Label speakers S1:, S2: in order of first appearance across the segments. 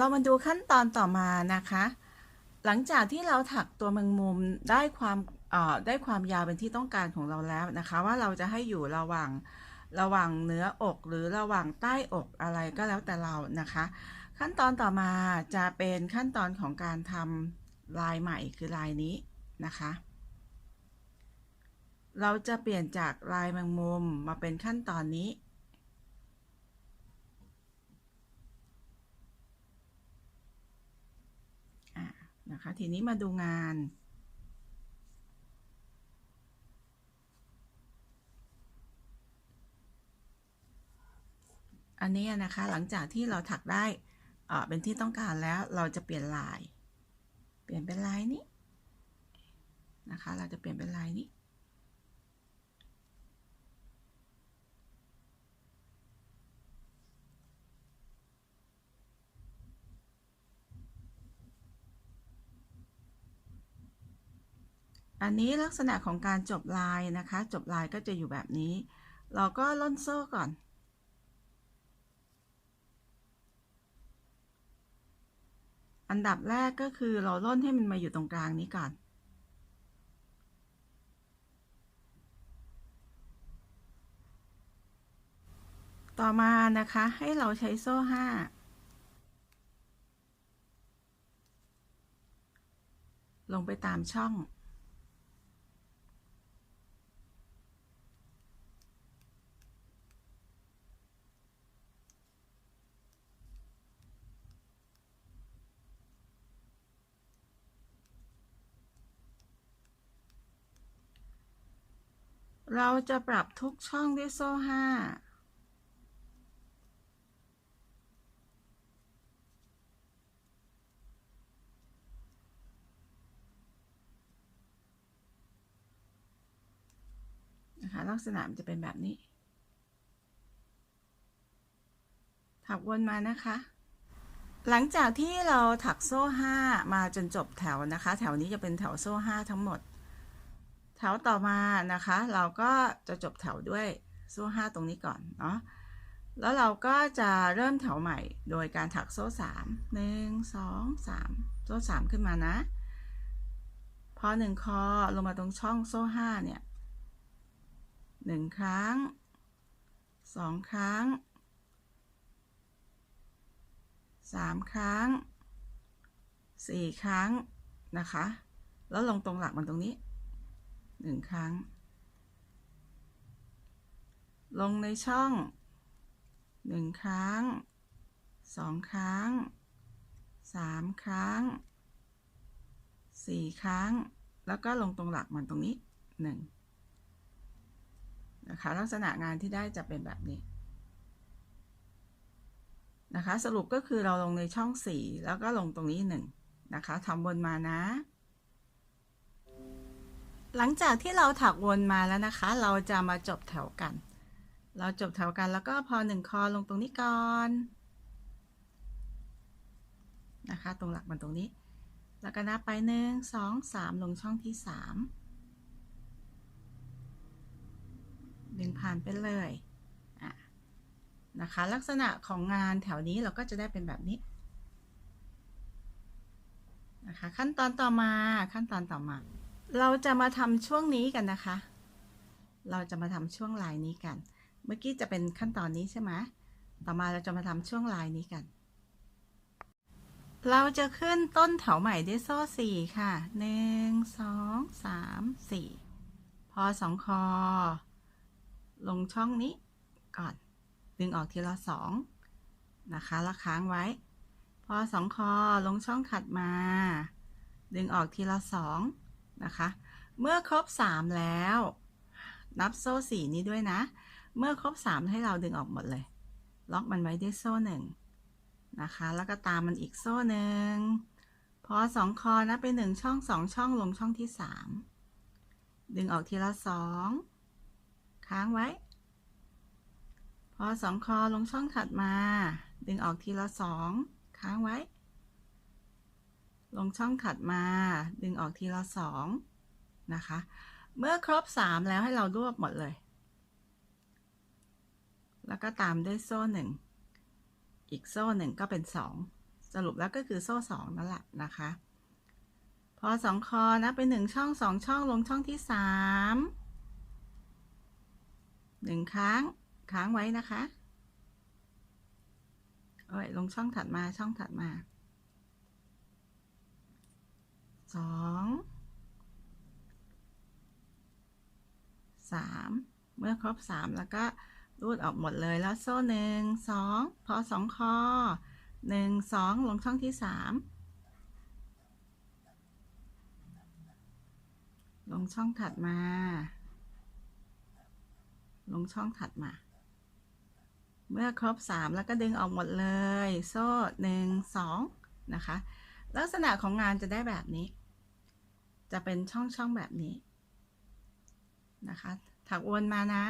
S1: เรามาดูขั้นตอนต่อมานะคะ หลังจากที่เราถักตัวแมงมุมได้ความเอ่อได้ความยาวเป็นที่ต้องการของเราแล้วนะคะ ว่าเราจะให้อยู่ระหว่างระหว่างเนื้ออกหรือระหว่างใต้อกอะไรก็แล้วแต่เรานะคะ ขั้นตอนต่อมาจะเป็นขั้นตอนของการทำลายใหม่คือลายนี้นะคะ เราจะเปลี่ยนจากลายแมงมุมมาเป็นขั้นตอนนี้ อะ นะคะ ทีนี้มาดูงาน อันนี้นะคะหลังจากที่เราถักได้เอ่อเป็นที่ต้องการแล้วเราจะเปลี่ยนลาย เปลี่ยนเป็นลายนี้นะคะ เราจะเปลี่ยนเป็นลายนี้ อันนี้ลักษณะของการจบลายนะคะ จบลายก็จะอยู่แบบนี้ เราก็ล่นโซ่ก่อน อันดับแรกก็คือเราล่นให้มันมาอยู่ตรงกลางนี้ก่อน ต่อมานะคะให้เราใช้โซ่ห้าลงไปตามช่อง เราจะปรับทุกช่องด้วยโซ่ห้านะคะลักษณะมันจะเป็นแบบนี้ ถักวนมานะคะ หลังจากที่เราถักโซ่ห้ามาจนจบแถวนะคะ แถวนี้จะเป็นแถวโซ่ห้าทั้งหมด แถวต่อมานะคะ เราก็จะจบแถวด้วยโซ่ห้าตรงนี้ก่อนเนาะแล้วเราก็จะเริ่มแถวใหม่โดยการถักโซ่สามหนึ่งสองสามโซ่สามขึ้นมานะพอหนึ่งคอลงมาตรงช่องโซ่ห้าเนี่ยหนึ่งครั้งสองครั้งสามครั้งสี่ครั้งนะคะ แล้วลงตรงหลักมันตรงนี้ หนึ่งครั้ง ลงในช่องหนึ่งครั้งสองครั้งสามครั้งสี่ครั้ง แล้วก็ลงตรงหลักมันตรงนี้หนึ่งนะคะ ลักษณะงานที่ได้จะเป็นแบบนี้นะคะ สรุปก็คือเราลงในช่องสี่แล้วก็ลงตรงนี้หนึ่งนะคะทำวนมานะ หลังจากที่เราถักวนมาแล้วนะคะ เราจะมาจบแถวกัน เราจบแถวกันแล้วก็พอหนึ่งคอลงตรงนี้ก่อนนะคะ ตรงหลักมันตรงนี้ แล้วก็นับไปหนึ่งสองสามลงช่องที่สามดึงผ่านไปเลยะนะคะ ลักษณะของงานแถวนี้เราก็จะได้เป็นแบบนี้นะคะ ขั้นตอนต่อมาขั้นตอนต่อมา เราจะมาทำช่วงนี้กันนะคะ เราจะมาทำช่วงลายนี้กัน เมื่อกี้จะเป็นขั้นตอนนี้ใช่ไหมต่อมาเราจะมาทำช่วงลายนี้กัน เราจะขึ้นต้นแถวใหม่ด้วยโซ่สี่ค่ะหนึ่งสองสามสี่พอสองคอ ลงช่องนี้ก่อน ดึงออกทีละสองนะคะแล้วค้างไว้ พอสองคอลงช่องถัดมา ดึงออกทีละสอง นะคะ เมื่อครบสามแล้ว นับโซ่สี่นี้ด้วยนะ เมื่อครบสามให้เราดึงออกหมดเลย ล็อกมันไว้ด้วยโซ่หนึ่งนะคะ แล้วก็ตามมันอีกโซ่หนึ่งพอสองคอนะไปหนึ่งช่องสองช่องลงช่องที่สามดึงออกทีละสองค้างไว้ พอสองคอลงช่องถัดมา ดึงออกทีละสองค้างไว้ ลงช่องถัดมา ดึงออกทีละสองนะคะ เมื่อครบสามแล้วให้เรารวบหมดเลย แล้วก็ตามด้วยโซ่หนึ่ง อีกโซ่หนึ่งก็เป็นสอง สรุปแล้วก็คือโซ่สองนั่นแหละนะคะ พอสองคอนะไปหนึ่งช่องสองช่องลงช่องที่สามหนึ่งครั้งค้างไว้นะคะ เอ้ยลงช่องถัดมาช่องถัดมา สองสามเมื่อครบสามแล้วก็รูดออกหมดเลยแล้วโซ่หนึ่งสองพอสองคอหนึ่งสองลงช่องที่สามลงช่องถัดมา ลงช่องถัดมา เมื่อครบสามแล้วก็ดึงออกหมดเลย โซ่หนึ่งสองนะคะ ลักษณะของงานจะได้แบบนี้ จะเป็นช่องช่องแบบนี้นะคะ ถักวนมานะ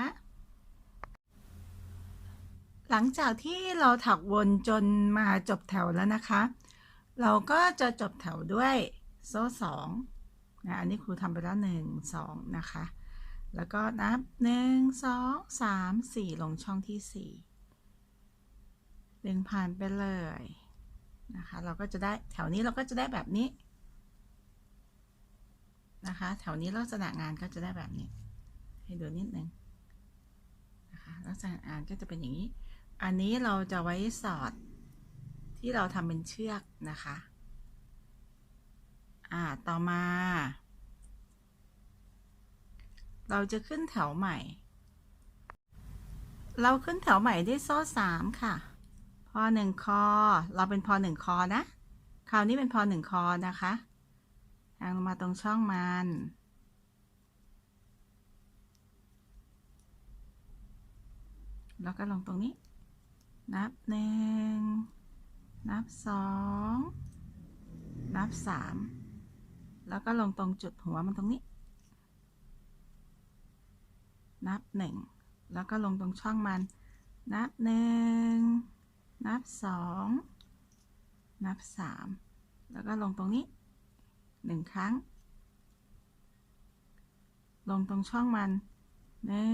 S1: หลังจากที่เราถักวนจนมาจบแถวแล้วนะคะ เราก็จะจบแถวด้วยโซ่สองนะอันนี้ครูทำไปแล้วหนึ่งสองนะคะ แล้วก็นับหนึ่งสองสามสี่ลงช่องที่สี่ดึงผ่านไปเลยนะคะ เราก็จะได้แถวนี้เราก็จะได้แบบนี้ นะคะ แถวนี้ลักษณะงานก็จะได้แบบนี้ ให้ดูนิดนึงนะคะลักษณะงานก็จะเป็นอย่างนี้ อันนี้เราจะไว้สอดที่เราทำเป็นเชือกนะคะ อ่า ต่อมา เราจะขึ้นแถวใหม่ เราขึ้นแถวใหม่ด้วยโซ่สามค่ะ พอหนึ่งคอ เราเป็นพอหนึ่งคอนะ คราวนี้เป็นพอหนึ่งคอนะคะ แทงลงมาตรงช่องมัน แล้วก็ลงตรงนี้ นับหนึ่ง นับสอง นับสาม แล้วก็ลงตรงจุดหัวมันตรงนี้ นับหนึ่ง แล้วก็ลงตรงช่องมัน นับหนึ่ง นับสอง นับสาม แล้วก็ลงตรงนี้ หนึ่งครั้ง ลงตรงช่องมันหนึ่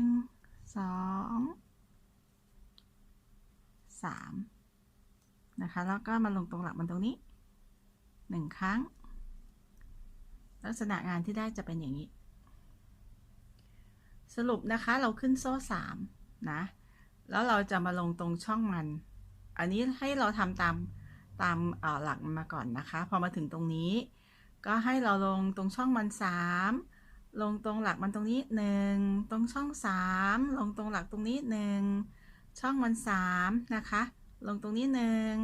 S1: งสองสามนะคะ แล้วก็มาลงตรงหลักมันตรงนี้หนึ่งครั้ง ลักษณะงานที่ได้จะเป็นอย่างนี้ สรุปนะคะเราขึ้นโซ่สามนะ แล้วเราจะมาลงตรงช่องมัน อันนี้ให้เราทำตาม ตามหลักมาก่อนนะคะ พอมาถึงตรงนี้ ก็ให้เราลงตรงช่องมันสามลงตรงหลักมันตรงนี้หนึ่งตรงช่องสามลงตรงหลักตรงนี้หนึ่งช่องมันสามนะคะ ลงตรงนี้หนึ่ง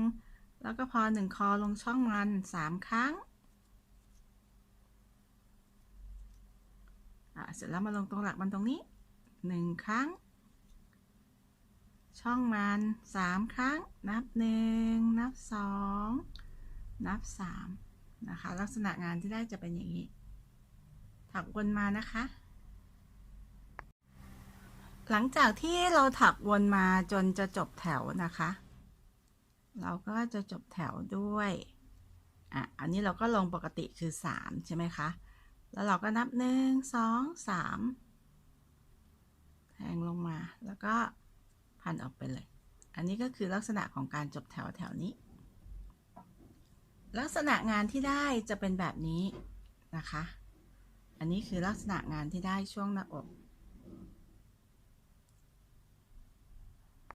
S1: แล้วก็พอหนึ่งคอลงช่องมันสามครั้งเสร็จแล้วมาลงตรงหลักมันตรงนี้หนึ่งครั้ง ช่องมันสามครั้ง นับหนึ่งนับสองนับสามนะคะ ลักษณะงานที่ได้จะเป็นอย่างนี้ ถักวนมานะคะ หลังจากที่เราถักวนมาจนจะจบแถวนะคะ เราก็จะจบแถวด้วยอะอันนี้เราก็ลงปกติคือสามใช่ไหมคะ แล้วเราก็นับหนึ่งสองสามแทงลงมาแล้วก็ พันออกไปเลย อันนี้ก็คือลักษณะของการจบแถวแถวนี้ ลักษณะงานที่ได้จะเป็นแบบนี้นะคะ อันนี้คือลักษณะงานที่ได้ช่วงหน้าอก